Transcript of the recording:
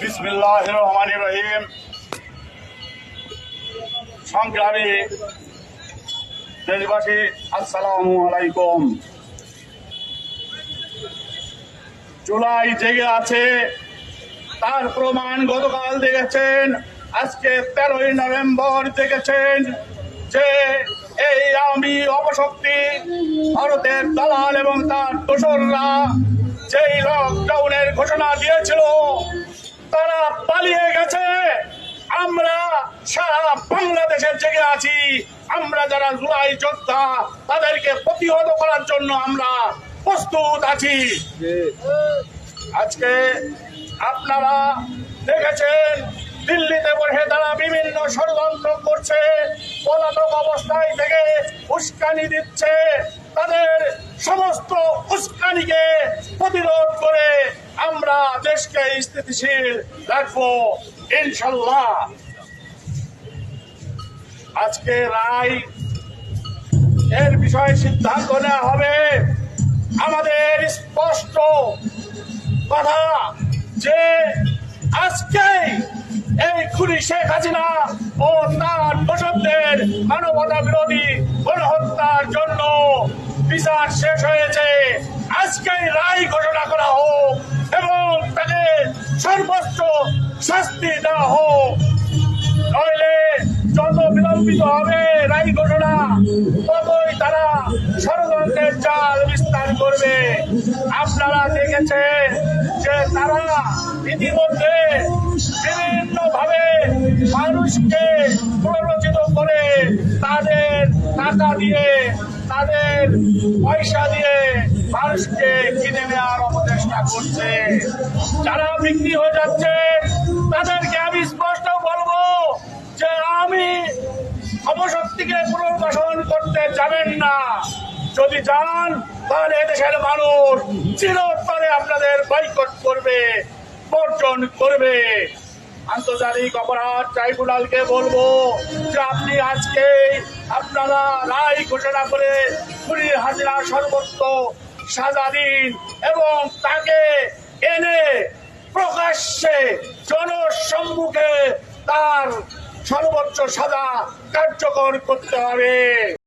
বিসমিল্লাহ সংগ্রামী দেশবাসী, আসসালামু আলাইকুম। জুলাই জেগে আছে, তার প্রমাণ গতকাল দেখেছেন, আজকে তেরোই নভেম্বর দেখেছেন যে এই আমি অপশক্তি ভারতের দালাল এবং তার দোসররা যেই লকডাউনের ঘোষণা দিয়েছিল পালিয়ে গেছে। আমরা সারা বাংলাদেশের জেগে আছি। আমরা যারা জুলাই যোদ্ধা, তাদেরকে প্রতিহত করার জন্য আমরা প্রস্তুত আছি। আজকে আপনারা দেখেছেন, দিল্লিতে বসে তারা বিভিন্ন ষড়যন্ত্র করছে, পলাতক অবস্থায় থেকে উস্কানি দিচ্ছে। তাদের সমস্ত উস্কানিকে প্রতিরোধ করে আমরা দেশকে স্থিতিশীল রাখব, ইনশাল্লাহ। আজকে রায় এর বিষয়ে সিদ্ধান্ত নেওয়া হবে। আমাদের স্পষ্ট কথা যে আজকে এই খুনি শেখ হাসিনা ও তার দোষকদের মানবতা বিরোধী গণহত্যার জন্য বিচার শেষ হয়েছে। আজকেই রায় ঘোষণা করা হোক। শাস্তি দেওয়া হোক। নইলে যত বিলম্বিত হবে রায় ঘটনা, ততই তারা ষড়যন্ত্রের জাল বিস্তার করবে। আপনারা দেখেছেন যে তারা ইতিমধ্যে বিভিন্ন ভাবে মানুষকে প্ররোচিত করে তাদের টাকা দিয়ে, তাদের পয়সা দিয়ে মানুষকে কিনে নেওয়ার অপচেষ্টা করছে। যারা বিক্রি হয়ে যাচ্ছে তাদেরকে আমি স্পষ্ট বলব যে আমি অপশক্তিকে পুনর্বাসন করতে যাবেন না। যদি যান, তাহলে এদেশের মানুষ চিরতরে আপনাদের বয়কট করবে, বর্জন করবে। আন্তর্জাতিক অপরাধ ট্রাইব্যুনালকে বলব যে আপনি আজকে আপনারা রায় ঘোষণা করে খুনি হাজিরা সর্বোচ্চ সাজা দিন এবং তাকে তার সর্বোচ্চ সাজা কার্যকর করতে হবে।